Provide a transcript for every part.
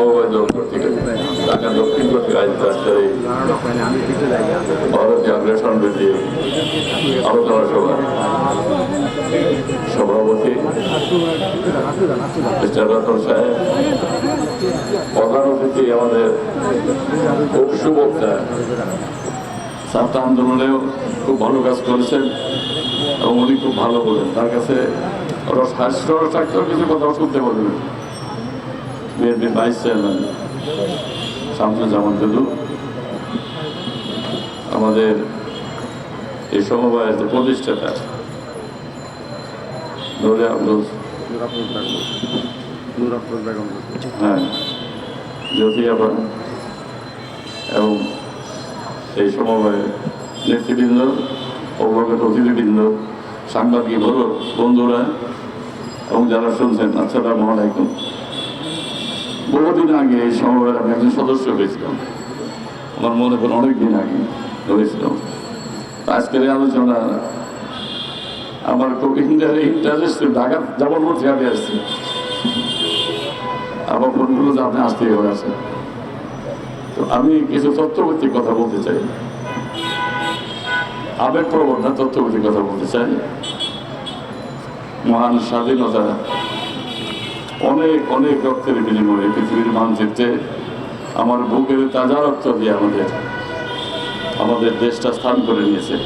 সমবায় দল কর্তৃক ঢাকা দক্ষিণ কর্তৃক আয়োজিত সভাপতি মিস্টার রতন সাহেব, প্রধান আমাদের খুব সুবক্তা ছাত্র আন্দোলনেও খুব ভালো কাজ করেছেন এবং উনি খুব ভালো বলেন। তার কাছে ওরা স্বাস্থ্যের কিছু কথা শুনতে বলবেন BNP vice chairman Shamsuzzaman Dudu আমাদের এই সমবায়ের যে প্রতিষ্ঠাতা নুরে আব্দুল হ্যাঁ জ্যোতি আবার এবং এই সমবায়ের নেতৃবৃন্দ অবগত অতিথিবৃন্দ সাংবাদিক বন্ধুরা এবং যারা শুনছেন আসসালামু আলাইকুম। বহুদিন আগে এই আমি একজন সদস্য হয়েছিলাম। আমার মনে পড়ে অনেক দিন আগে হয়েছিলাম। আজকের আলোচনা, আমার খুব ইন্টারেস্ট ঢাকা যাবার মধ্যে আমি আসছি। আমার ফোনগুলো আপনি আসতে হয়ে আছে। তো আমি কিছু তথ্যভিত্তিক কথা বলতে চাই। আবেগ প্রবণ না তথ্যভিত্তিক কথা বলতে চাই। মহান স্বাধীনতা অনেক অনেক রক্তের বিনিময়ে পৃথিবীর মানচিত্রে আমার বুকের তাজা রক্ত দিয়ে আমাদের আমাদের দেশটা স্থান করে নিয়েছে।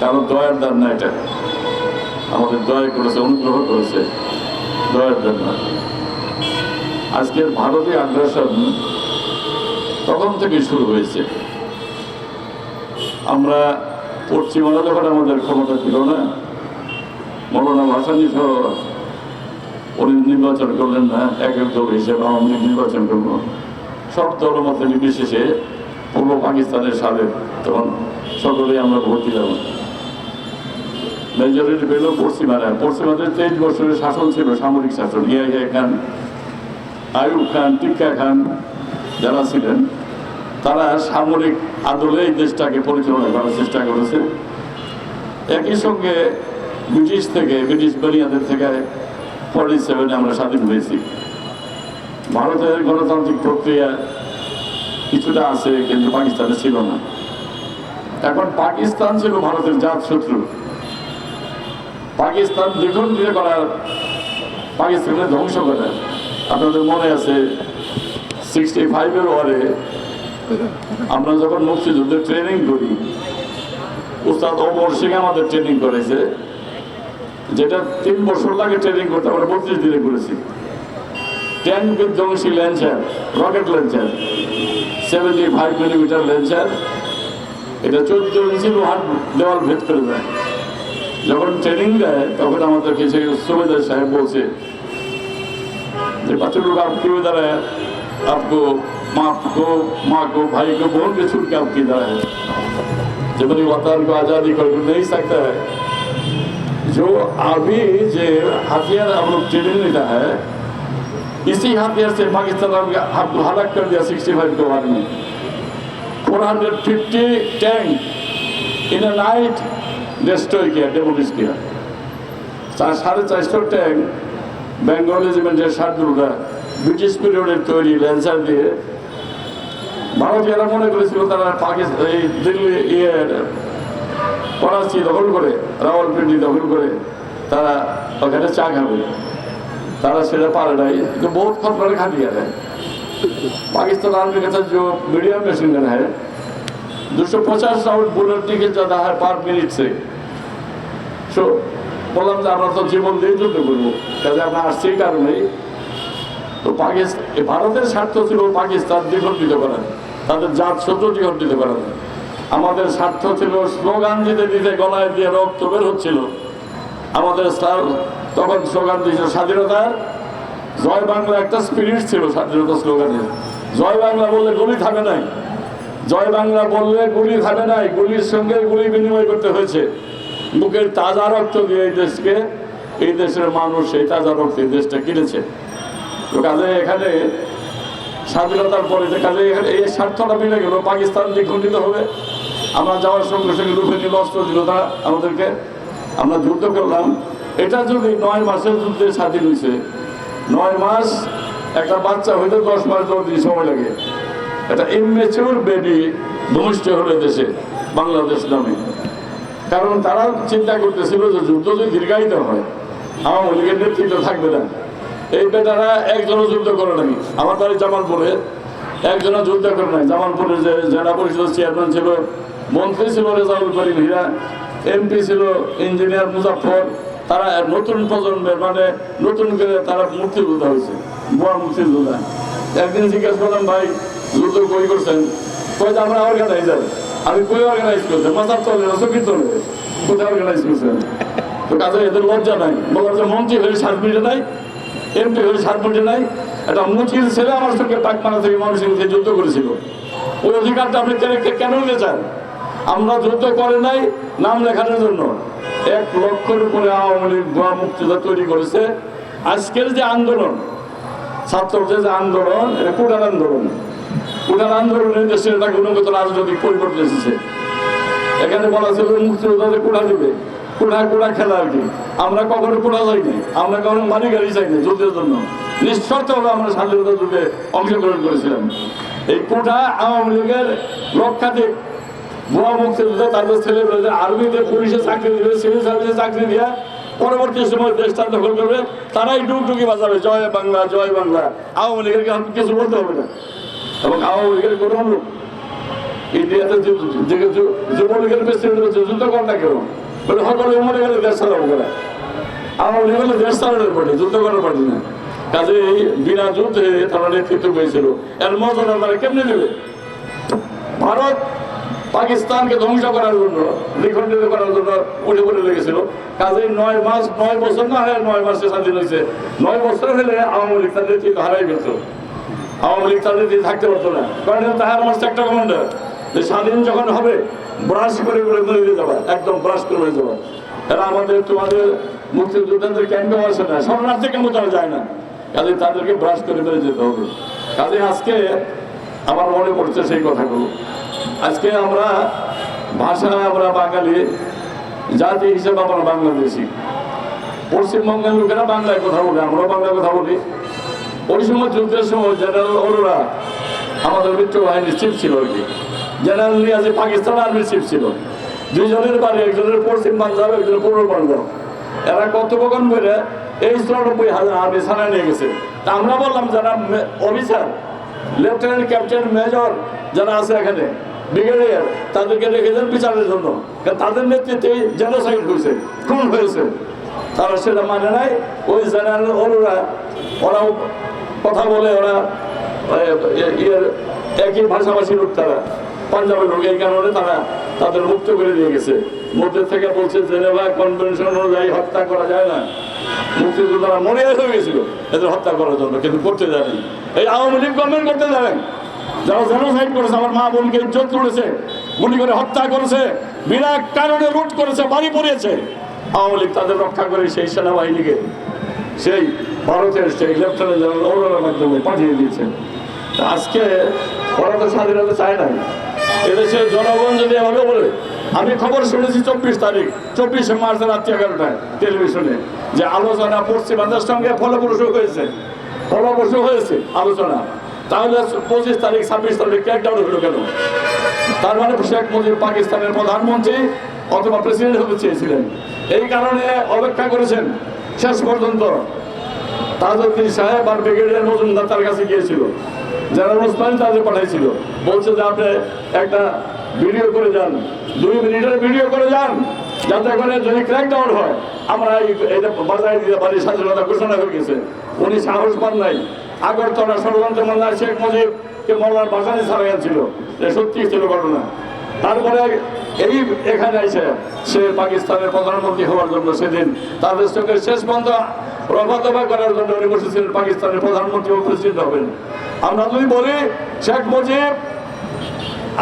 কারও দয়ার দান না এটা। আমাদের দয়া করেছে, অনুগ্রহ করেছে। দয়ার দান না। আজকের ভারতীয় আগ্রাসন তখন থেকে শুরু হয়েছে। আমরা পশ্চিমারা যখন আমাদের ক্ষমতা ছিল না। মৌলানা ভাসানি সহ উনি নির্বাচন করলেন না, এক এক দল হিসেবে আওয়ামী লীগ নির্বাচন করল সব দল মতে নির্বিশেষে পূর্ব পাকিস্তানের সাবেক, তখন সকলেই আমরা ভোট দিলাম। মেজরিটি পেল পশ্চিমারা পশ্চিমাদের তেইশ বছরের শাসন ছিল, সামরিক শাসন। ইয়া ইয়া খান আয়ুব খান, টিক্কা খান যারা ছিলেন, তারা সামরিক আদলে এই দেশটাকে পরিচালনা করার চেষ্টা করেছে। একই সঙ্গে ব্রিটিশ থেকে, ব্রিটিশ বেরিয়াদের থেকে ফর্টি সেভেনে আমরা স্বাধীন হয়েছি। ভারতের গণতান্ত্রিক প্রক্রিয়া কিছুটা আছে, কিন্তু পাকিস্তানে ছিল না। এখন পাকিস্তান ছিল ভারতের জাত শত্রু। পাকিস্তান দ্বিগুণ দিয়ে করার পাকিস্তানের ধ্বংস করে আপনাদের মনে আছে সিক্সটি ফাইভের ওয়ারে আমরা যখন মুক্তিযুদ্ধে ট্রেনিং করি, উস্তাদ অমর সিং আমাদের ট্রেনিং করেছে। যেটা তিন বছর লাগে ট্রেনিং করতে আমরা বত্রিশ দিনে করেছি টেন বিধ্বংসী lancer rocket lancer seventy five millimetre lancer এটা চোদ্দ ইঞ্চি লোহার দেওয়াল ভেদ করে দেয় যখন ট্রেনিং দেয় তখন আমাদেরকে সেই সুবেদার সাহেব বলছে যে बच्चे लोग आपकी इधर है आपको माँ को माँ को भाई को बहन के छूट के आपकी इधर है जब अपनी वतन को आज़ादी कर नहीं सकता है जो अभी जो हथियार हम लोग ट्रेनिंग लेता है इसी हथियार से पाकिस्तान आपको हलाक कर दिया सिक्सटी फाइव के वार में four hundred fifty tank in a night destroy किया डेमोलिश किया सा- साढ़े चारशो टैंक বেঙ্গল রেজিমেন্টের শার্দুলরা ব্রিটিশ পিরিয়ডের তৈরি ল্যান্সার দিয়ে ভারতীয়রা মনে করেছিল তারা পাকিস্তান এই দিল্লি ইয়ে করাচি দখল করে রাওয়ালপিন্ডি দখল করে তারা ওখানে চা খাবে তারা সেটা পারে নাই কিন্তু বহুত খতরা खा लिया है पाकिस्तान आर्मी के साथ जो मीडियम मशीन गन है दो सौ पचास राउंड बुलेट निकल जाता है पर मिनट से সো বললাম যে আমরা তো জীবন দিয়ে যুদ্ধ করবো কাজে আমরা আসছি এই কারণেই তো পাকিস্তান ভারতের স্বার্থ ছিল পাকিস্তান দ্বিখণ্ডিত করা তাদের জাত শত্রু দ্বিখণ্ডিত করা আমাদের স্বার্থ ছিল, স্লোগান দিতে দিতে গলায় দিয়ে রক্ত বের হচ্ছিল। আমাদের তখন স্লোগান দিয়েছিল স্বাধীনতার জয় বাংলা একটা স্পিরিট ছিল স্বাধীনতা স্লোগানে। জয় বাংলা বললে গুলি থামে নাই। জয় বাংলা বললে গুলি থামে নাই, গুলির সঙ্গে গুলি বিনিময় করতে হয়েছে। বুকের তাজা রক্ত দিয়ে এই দেশকে, এই দেশের মানুষ এই তাজা রক্ত এই দেশটা কিনেছে। তো কাজে এখানে স্বাধীনতার পরে কাজে এখানে এই স্বার্থটা মিলে গেল, পাকিস্তান দ্বিখণ্ডিত হবে। আমরা যাওয়ার সঙ্গে সঙ্গে রূপে নিল অস্ত্র দিল তারা আমাদেরকে। আমরা যুদ্ধ করলাম। এটা যদি নয় মাসের যুদ্ধে স্বাধীন হয়েছে নয় মাস একটা বাচ্চা হইতে দশ মাস দশ সময় লাগে। একটা ইমেচিউর বেডি ভূমিষ্ঠ হলে দেশে, বাংলাদেশ নামে। কারণ তারা চিন্তা করতেছিল যে যুদ্ধ যদি দীর্ঘায়িত হয়, আওয়ামী লীগের নেতৃত্ব থাকবে না। এই বেটারা একজনও যুদ্ধ করে নাই। আমার বাড়ি জামালপুরে। একজনও যুদ্ধ করে নাই। জামালপুরের যে জেলা পরিষদ চেয়ারম্যান ছিল মন্ত্রী ছিল রেজাউল করিম, হীরা। এমপি ছিল ইঞ্জিনিয়ার মুজাফর তারা নতুন প্রজন্মের মানে নতুন করে তারা মুক্তিযোদ্ধা হয়েছে বড় মুক্তিযোদ্ধা। একদিন জিজ্ঞেস করলাম, ভাই যুদ্ধ কই করছেন? কই আমরা অর্গানাইজার আমি কই অর্গানাইজ করছে? মাথার চলে না চোখে চলে কোথায় অর্গানাইজ করছেন? তো কাজে এদের লজ্জা নাই। বলার যে মন্ত্রী হয়ে সাত নাই এমপি হয়ে সাত মিনিটে নাই। একটা মুচির ছেলে আমার সঙ্গে পাক মারা থেকে মানুষের যুদ্ধ করেছিল। ওই অধিকারটা আপনি কেন- নিতে চান আমরা যুদ্ধ করে নাই, নাম লেখানোর জন্য। এক লক্ষের উপরে আওয়ামী লীগ গোয়া মুক্তিযোদ্ধা তৈরি করেছে। আজকের যে আন্দোলন, ছাত্রদের যে আন্দোলন, এটা কুটার আন্দোলন। কুটার আন্দোলনের দেশে একটা গুণগত রাজনৈতিক পরিবর্তন এসেছে। এখানে বলা ছিল মুক্তিযোদ্ধাদের কুড়া দিবে। কুড়া কুড়া খেলা আর কি। আমরা কখনো কুড়া যাইনি আমরা কখনো মারি গাড়ি চাইনি যুদ্ধের জন্য। নিঃশর্তভাবে আমরা স্বাধীনতা যুদ্ধে অংশগ্রহণ করেছিলাম। এই কুটা আওয়ামী লীগের লক্ষাধিক ভুয়া মুক্তিযোদ্ধা তাদের ছেলেমেয়েদের আর্মিতে পুলিশে চাকরি দিবে সিভিল সার্ভিসে চাকরি দিয়ে পরবর্তী সময় দেশটা দখল করবে। তারাই ডুকডুকি বাজাবে, জয় বাংলা জয় বাংলা। আওয়ামী লীগের কাছে কিছু বলতে হবে না। এবং আওয়ামী লীগের কোনো লোক ইন্ডিয়াতে যুবলীগের প্রেসিডেন্ট হচ্ছে যুদ্ধ কর না কেন? বলে সকলে মরে গেলে দেশ চালাবো করে আওয়ামী লীগ হলে দেশ চালানোর পার্টি যুদ্ধ করার পার্টি না। কাজে এই বিনা যুদ্ধে তারা নেতৃত্ব পেয়েছিল। এর মজা তারা কেমনি নেবে ভারত পাকিস্তানকে ধ্বংস করার জন্য দ্বিখণ্ডিত করার জন্য উঠে পড়ে লেগেছিল। কাজেই নয় মাস, নয় বছর না হয় নয় মাসে স্বাধীন হয়েছে নয় বছর হলে আওয়ামী লীগ তার নেতৃত্ব হারাই ফেলত। আওয়ামী লীগ তাদের দিয়ে থাকতে পারতো না। কারণ তাহার আমার একটা কমান্ডার। যে স্বাধীন যখন হবে, ব্রাশ করে করে মেরে যাবা, একদম ব্রাশ করে যাবা। এরা আমাদের তোমাদের মুক্তিযোদ্ধাদের ক্যাম্পে আসে না, শরণার্থী ক্যাম্পে তারা যায় না। কাজে তাদেরকে ব্রাশ করে মেরে যেতে হবে। কাজে আজকে আমার মনে পড়ছে সেই কথাগুলো। আজকে আমরা ভাষা, আমরা বাঙালি, জাতি হিসেবে আমরা বাংলাদেশি। পশ্চিমবঙ্গের লোকেরা বাংলায় কথা বলে, আমরাও বাংলায় কথা বলি। ওই সময়, যুদ্ধের সময় জেনারেল অরোরা আমাদের মিত্র বাহিনীর চিফ ছিল আর কি। জেনারেল নিয়াজি পাকিস্তান আর্মির চিফ ছিল। দুইজনের বাড়ি, একজনের পশ্চিম পাঞ্জাব, একজনের পূর্ব পাঞ্জাব। এরা কর্তব্যগণ বলে এই চুরানব্বই হাজার আর্মি থানায় নিয়ে গেছে। তা আমরা বললাম যারা অফিসার, লেফটেন্যান্ট, ক্যাপ্টেন, মেজর যারা আছে এখানে ব্রিগেডিয়ার তাদেরকে রেখেছেন বিচারের জন্য তাদের নেতৃত্বে জেনোসাইড হয়েছে, খুন হয়েছে। তারা সেটা মানে নাই। ওই জেনারেল ওরা ওরাও কথা বলে, ওরা একই ভাষাভাষী লোক তারা, পাঞ্জাবের লোক, এই কারণে তারা তাদের মুক্ত করে দিয়ে গেছে। মধ্যে থেকে বলছে, জেনেভা কনভেনশন অনুযায়ী হত্যা করা যায় না। মুক্তিযোদ্ধারা মনে হয়ে গেছিল, এদের হত্যা করার জন্য, কিন্তু করতে জানেন এই আওয়ামী লীগ গভর্নমেন্ট করতে জানেন যারা জেনোসাইড করেছে, আমার মা বোনকে ইজ্জত করেছে গুলি করে হত্যা করেছে বিনা কারণে লুট করেছে, বাড়ি পড়িয়েছে। আওয়ামী লীগ তাদের রক্ষা করে সেই সেনাবাহিনীকে সেই ভারতের সেই লেফটেন্যান্ট জেনারেল মাধ্যমে পাঠিয়ে দিয়েছে। আজকে ওরা তো স্বাধীনতা চায় না এদেশের জনগণ যদি এভাবে বলে, আমি খবর শুনেছি চব্বিশ তারিখ, চব্বিশে মার্চ রাত্রি এগারোটায় টেলিভিশনে, যে আলোচনা পশ্চিমাদের সঙ্গে ফলপ্রসূ হয়েছে। ফলপ্রসূ হয়েছে আলোচনা। তাহলে পঁচিশ তারিখ, ছাব্বিশ তারিখ ক্যাকডাউন হলো কেন? তার মানে শেখ মুজিব পাকিস্তানের প্রধানমন্ত্রী অথবা প্রেসিডেন্ট হতে চেয়েছিলেন। এই কারণে অপেক্ষা করেছেন শেষ পর্যন্ত। তাজউদ্দিন সাহেব আর ব্রিগেডিয়ার মজুমদার তার কাছে গিয়েছিল। জেনারেল ওসমানী তাদের পাঠাইছিল। বলছে যে আপনি একটা ভিডিও করে যান। দুই মিনিটের ভিডিও করে যান, যাতে করে যদি ক্র্যাকডাউন হয়, আমরা এই- বাজারে দিতে পারি, স্বাধীনতা ঘোষণা হয়ে গেছে। উনি সাহস পান নাই। আগরতলা ষড়যন্ত্র মামলায় শেখ মুজিবকে মৌলার বাসানি ছাড়া গেছিল এ সত্যি ছিল ঘটনা। তারপরে এই এখানে এসে সে পাকিস্তানের প্রধানমন্ত্রী হওয়ার জন্য সেদিন তাদের সঙ্গে শেষ পর্যন্ত রফাদফা করার জন্য উনি বসেছিলেন পাকিস্তানের প্রধানমন্ত্রী প্রেসিডেন্ট হবেন। আমরা যদি বলি, শেখ মুজিব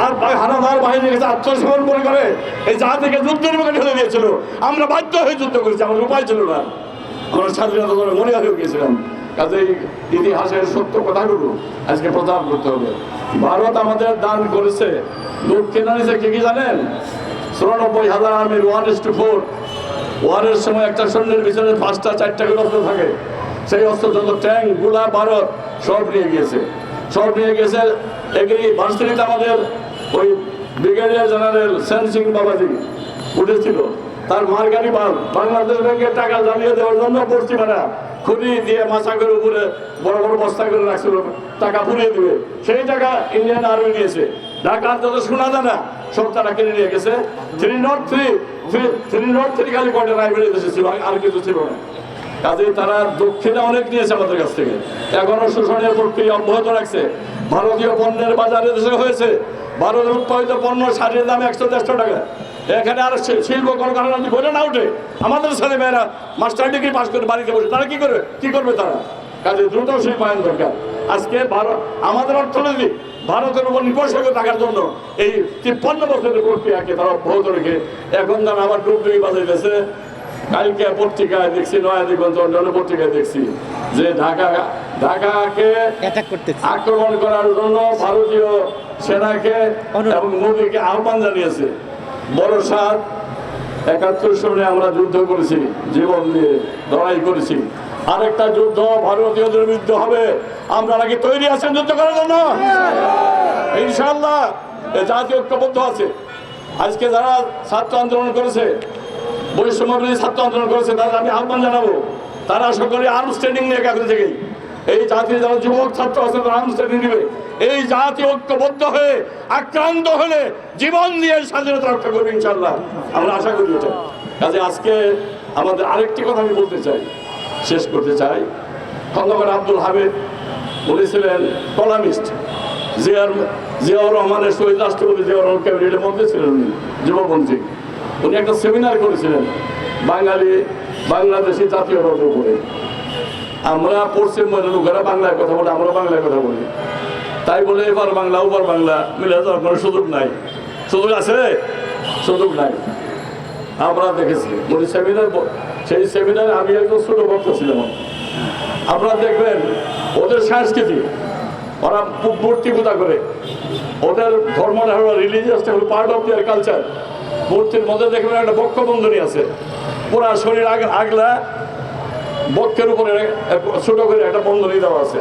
আর হানাদার বাহিনীর কাছে আত্মসমর্পণ করে, এই জাতিকে যুদ্ধের মুখে ঠেলে দিয়েছিল। আমরা বাধ্য হয়ে যুদ্ধ করেছি, আমাদের উপায় ছিল না। আমরা স্বাধীনতা মনে হয়ে গিয়েছিলাম কাজেই ইতিহাসের সত্য কথাগুলো আজকে প্রচার করতে হবে। ভারত আমাদের দান করেছে। লোক কেনা নিছে, কে কি জানেন? চুরানব্বই হাজার আর্মির ওয়ান ইস টু ফোর ওয়ারের সময় একটা সৈন্যের পিছনে পাঁচটা, চারটা করে অস্ত্র থাকে। সেই অস্ত্রশস্ত্র ট্যাঙ্কগুলা ভারত সব নিয়ে গিয়েছে। সব নিয়ে গেছে এগিয়ে ভার্সিটিতে আমাদের ওই ব্রিগেডিয়ার জেনারেল সেন সিং বাবাজি। উঠেছিল তার মার্গারি বাল বাংলাদেশ ব্যাংকের টাকা জ্বালিয়ে দেওয়ার জন্য পশ্চিমারা খুঁড়ি দিয়ে মাছাকের উপরে বড় বড় বস্তা করে রাখছিল, টাকা পুড়িয়ে দিবে। সেই টাকা ইন্ডিয়ান আর্মি নিয়েছে। ঢাকার যত শোনা যায় না সব তারা কিনে নিয়ে গেছে। Three nought three three nought three খালি কয়টা রাইফেল দেশে ছিল, আর কিছু ছিল না। কাজেই তারা দক্ষিণে অনেক নিয়েছে আমাদের কাছ থেকে। এখনও শোষণের প্রক্রিয়া অব্যাহত রাখছে। ভারতীয় পণ্যের বাজারে দেশে হয়েছে ভারতের উৎপাদিত পণ্য শাড়ির দাম একশো দেড়শো টাকা। এখানে আর শিল্প কলকারখানা যদি বলে না উঠে আমাদের ছেলে মেয়েরা মাস্টার ডিগ্রি পাস করে বাড়িতে বসে তারা কি করবে? কি করবে তারা? কাজে দ্রুত শিল্পায়ন দরকার। আজকে ভারত আমাদের অর্থনীতি ভারতের উপর নির্ভরশীল থাকার জন্য এই তিপ্পান্ন বছরের প্রক্রিয়াকে তারা অব্যাহত রেখে এখন তারা আবার ডুবডুবি বাজাইতেছে। কালকে পত্রিকায় দেখছি নয়া দিগন্ত অন্যান্য পত্রিকায় দেখছি যে ঢাকা ঢাকাকে আক্রমণ করার জন্য ভারতীয় সেনাকে। এবং মোদীকে আহ্বান জানিয়েছে। বড় সাত একাত্তর সনে আমরা যুদ্ধ করেছি, জীবন দিয়ে লড়াই করেছি। আরেকটা যুদ্ধ ভারতীয়দের বিরুদ্ধে হবে। আমরা নাকি তৈরি আছেন যুদ্ধ করার জন্য? ইনশাল্লাহ জাতীয় ঐক্যবদ্ধ আছে। আজকে যারা ছাত্র আন্দোলন করেছে, বৈষম্য বিরোধী ছাত্র আন্দোলন করেছে, তাদের আমি আহ্বান জানাব, তারা সকলে আর্ম স্ট্যান্ডিং নিয়ে এখন থেকেই এই জাতির যারা যুবক, ছাত্র আছে, তারা আর্ম নেবে। এই জাতি ঐক্যবদ্ধ হয়ে, আক্রান্ত হলে জীবন দিয়ে স্বাধীনতা রক্ষা করবে ইনশাল্লাহ আমরা আশা করি এটা। কাজে আজকে আমাদের আরেকটি কথা আমি বলতে চাই, শেষ করতে চাই। খন্দকার আব্দুল হামিদ উনি ছিলেন কলামিস্ট, জিয়ার জিয়াউর রহমানের শহীদ রাষ্ট্রপতি জিয়াউর রহমান ক্যাবিনেটের মধ্যে ছিলেন যুবমন্ত্রী। উনি একটা সেমিনার করেছিলেন, বাঙালি, বাংলাদেশি জাতীয়তার উপরে। আমরা পশ্চিমবঙ্গের লোকেরা বাংলায় কথা বলে, আমরা বাংলায় কথা বলি। তাই বলে এবার বাংলা ওপার বাংলা মিলে যাওয়ার কোনো সুযোগ নাই। সুযোগ আছে? সুযোগ নাই। আমরা দেখেছি উনি সেমিনার সেই সেমিনারে আমি একজন ছোট বক্তা ছিলাম। আপনারা দেখবেন, ওদের সংস্কৃতি, ওরা মূর্তি পূজা করে। ওদের ধর্মটা হলো রিলিজিয়াসটা হলো পার্ট অফ দিয়ার কালচার মূর্তির মধ্যে দেখবেন একটা বক্ষ বন্ধনী আছে। পুরা শরীর আগ আগলা বক্ষের উপরে ছোট করে একটা বন্ধনী দেওয়া আছে।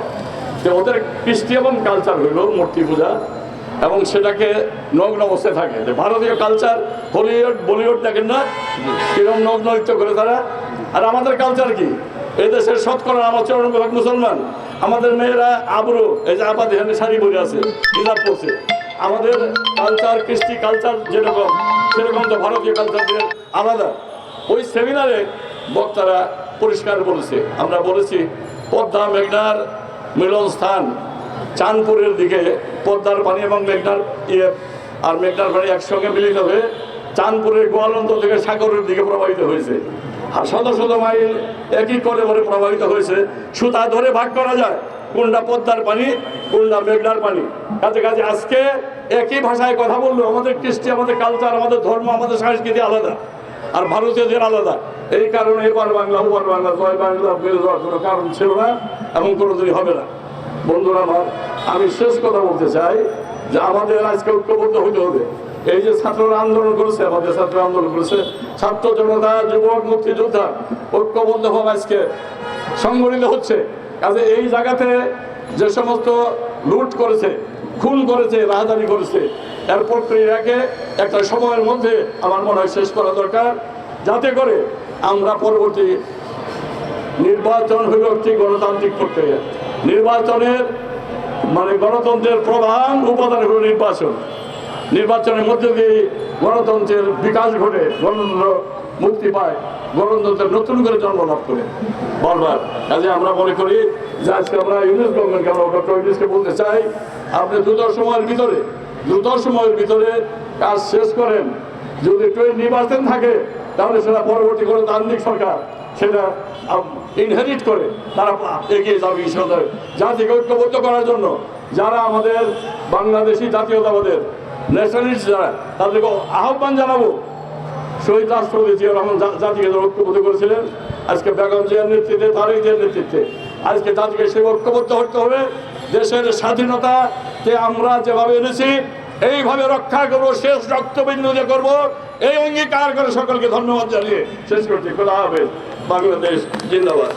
যে ওদের কৃষ্টি এবং কালচার হইল মূর্তি পূজা, এবং সেটাকে নগ্ন অবস্থায় থাকে। যে ভারতীয় কালচার হলিউড বলিউড দেখেন না? কিরম নগ্ন নৃত্য করে তারা? আর আমাদের কালচার কি? এই দেশের শতকরা আমার চরণ বিভাগ মুসলমান। আমাদের মেয়েরা আবরু, এই যে আপাত এখানে শাড়ি পরে আছে, হিজাব পরছে। আমাদের কালচার কৃষ্টি কালচার যেরকম, সেরকম তো ভারতীয় কালচার আলাদা। ওই সেমিনারে বক্তারা পরিষ্কার বলেছে। আমরা বলেছি, পদ্মা মেঘনার মিলন স্থান চাঁদপুরের দিকে, পদ্মার পানি এবং মেঘনার ইয়ে আর মেঘনার পানি একসঙ্গে মিলিত হয়ে চাঁদপুরের গোয়ালন্দ থেকে সাগরের দিকে প্রবাহিত হয়েছে। আর শত শত মাইল একই করে করে প্রবাহিত হয়েছে। সুতা ধরে ভাগ করা যায়, কোনটা পদ্মার পানি, কোনটা মেঘনার পানি। কাছে কাছে আজকে একই ভাষায় কথা বলল আমাদের কৃষ্টি, আমাদের কালচার আমাদের ধর্ম, আমাদের সংস্কৃতি আলাদা। আর ভারতীয়দের আলাদা। এই কারণে এবার বাংলা ওপার বাংলা, জয় বাংলা বেড়ে যাওয়ার কোনো কারণ ছিল না এবং কোনোদিনই হবে না। বন্ধুরা, আমার আমি শেষ কথা বলতে চাই যে আমাদের আজকে ঐক্যবদ্ধ হতে হবে। এই যে ছাত্ররা আন্দোলন করেছে, আমাদের ছাত্র আন্দোলন করেছে। ছাত্র জনতা, যুবক, মুক্তিযোদ্ধা ঐক্যবদ্ধভাবে আজকে সংগঠিত হচ্ছে। কাজে এই জায়গাতে যে সমস্ত লুট করেছে, খুন করেছে রাহাজানি করেছে এর প্রক্রিয়াকে একটা সময়ের মধ্যে আমার মনে হয় শেষ করা দরকার। যাতে করে আমরা পরবর্তী নির্বাচন হইল একটি গণতান্ত্রিক প্রক্রিয়া। নির্বাচনের মানে গণতন্ত্রের প্রধান উপাদান হল নির্বাচন। নির্বাচনের মধ্যে দিয়ে গণতন্ত্রের বিকাশ ঘটে, গণতন্ত্র মুক্তি পায় গণতন্ত্রের নতুন করে জন্ম লাভ করে। বারবার। কাজে আমরা মনে করি যে আজকে আমরা ইউনিস গভর্নমেন্টকে আমরা ডক্টর ইউনিসকে বলতে চাই, আপনি দ্রুত সময়ের ভিতরে দ্রুত সময়ের ভিতরে কাজ শেষ করেন। যদি ট্রেন নির্বাচন থাকে, তাহলে সেটা পরবর্তী কোনো তান্ত্রিক সরকার সেটা ইনহেরিট করে। তারা এগিয়ে যাবে ঈশ্বরের জাতিকে ঐক্যবদ্ধ করার জন্য যারা আমাদের বাংলাদেশি জাতীয়তাবাদের ন্যাশনালিস্ট যারা, তাদেরকে আহ্বান জানাব। শহীদ রাষ্ট্রপতি জিয়া রহমান জাতিকে ঐক্যবদ্ধ করেছিলেন। আজকে বেগম জিয়ার নেতৃত্বে, তারেক জিয়ার নেতৃত্বে। আজকে জাতিকে সে ঐক্যবদ্ধ হতে হবে। দেশের স্বাধীনতা স্বাধীনতাকে আমরা যেভাবে এনেছি, এইভাবে রক্ষা করব, শেষ রক্তবিন্দু যে করব। এই অঙ্গীকার করে সকলকে ধন্যবাদ জানিয়ে শেষ করছি। খোলা হবে বাংলাদেশ জিন্দাবাদ।